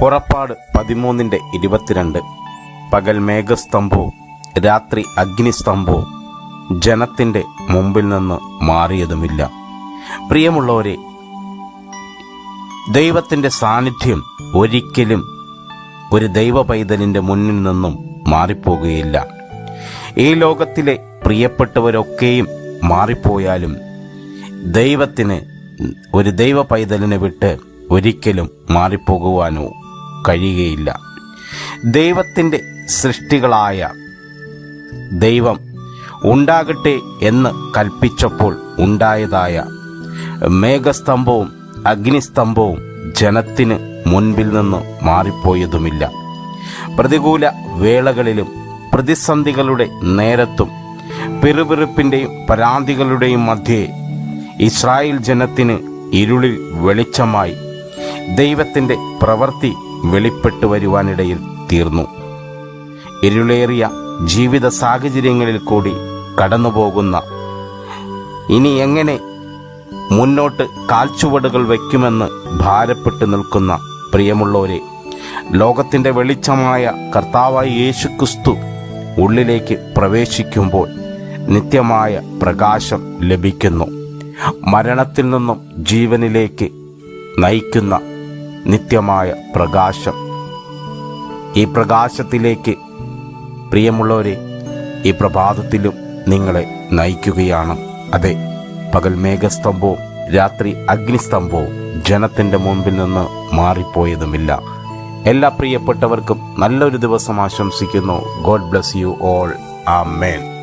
പുറപ്പാട് പതിമൂന്നിന്റെ ഇരുപത്തിരണ്ട്. പകൽ മേഘസ്തംഭവും രാത്രി അഗ്നിസ്തംഭവും ജനത്തിന്റെ മുമ്പിൽ നിന്ന് മാറിയതുമില്ല. പ്രിയമുള്ളവരെ ദൈവത്തിന്റെ സാന്നിധ്യം ഒരിക്കലും ഒരു ദൈവ പൈതലിന്റെ മുന്നിൽ നിന്നും മാറിപ്പോകുകയില്ല. ഈ ലോകത്തിലെ പ്രിയപ്പെട്ടവരൊക്കെയും മാറിപ്പോയാലും ദൈവത്തിന് ഒരു ദൈവ പൈതലിനെ വിട്ട് ഒരിക്കലും മാറിപ്പോകുവാനോ കഴിയുകയില്ല. ദൈവത്തിന്റെ സൃഷ്ടികളായ ദൈവം ഉണ്ടാകട്ടെ എന്ന് കൽപ്പിച്ചപ്പോൾ ഉണ്ടായതായ മേഘസ്തംഭവും അഗ്നിസ്തംഭവും ജനത്തിന് മുൻപിൽ നിന്ന് മാറിപ്പോയതുമില്ല. പ്രതികൂല വേളകളിലും പ്രതിസന്ധികളുടെ നേരത്തും പിറുപിറുപ്പിന്റെയും പരാതികളുടെയും മധ്യേ ഇസ്രായേൽ ജനത്തിന് ഇരുളിൽ വെളിച്ചമായി ദൈവത്തിന്റെ പ്രവൃത്തി വെളിപ്പെട്ടു വരുവാനിടയിൽ തീർന്നു. ഇരുളേറിയ ജീവിത സാഹചര്യങ്ങളിൽ കൂടി കടന്നുപോകുന്ന ഇനി എങ്ങനെ മുന്നോട്ട് കാൽച്ചുവടുകൾ വയ്ക്കുമെന്ന് ഭാരപ്പെട്ടു നിൽക്കുന്ന പ്രിയമുള്ളവരെ ലോകത്തിന്റെ വെളിച്ചമായ കർത്താവായ യേശുക്രിസ്തു ഉള്ളിലേക്ക് പ്രവേശിക്കുമ്പോൾ നിത്യമായ പ്രകാശം ലഭിക്കുന്നു. മരണത്തിൽ നിന്നും ജീവനിലേക്ക് നയിക്കുന്ന നിത്യമായ പ്രകാശം. ഈ പ്രകാശത്തിലേക്ക് പ്രിയമുള്ളവരെ ഈ പ്രഭാതത്തിലും നിങ്ങളെ നയിക്കുകയാണ്. അതെ പകൽ മേഘസ്തംഭവും രാത്രി അഗ്നിസ്തംഭവും ജനത്തിന്റെ മുമ്പിൽ നിന്ന് മാറിപ്പോയതുമില്ല. എല്ലാ പ്രിയപ്പെട്ടവർക്കും നല്ലൊരു ദിവസം ആശംസിക്കുന്നു. God bless you all. Amen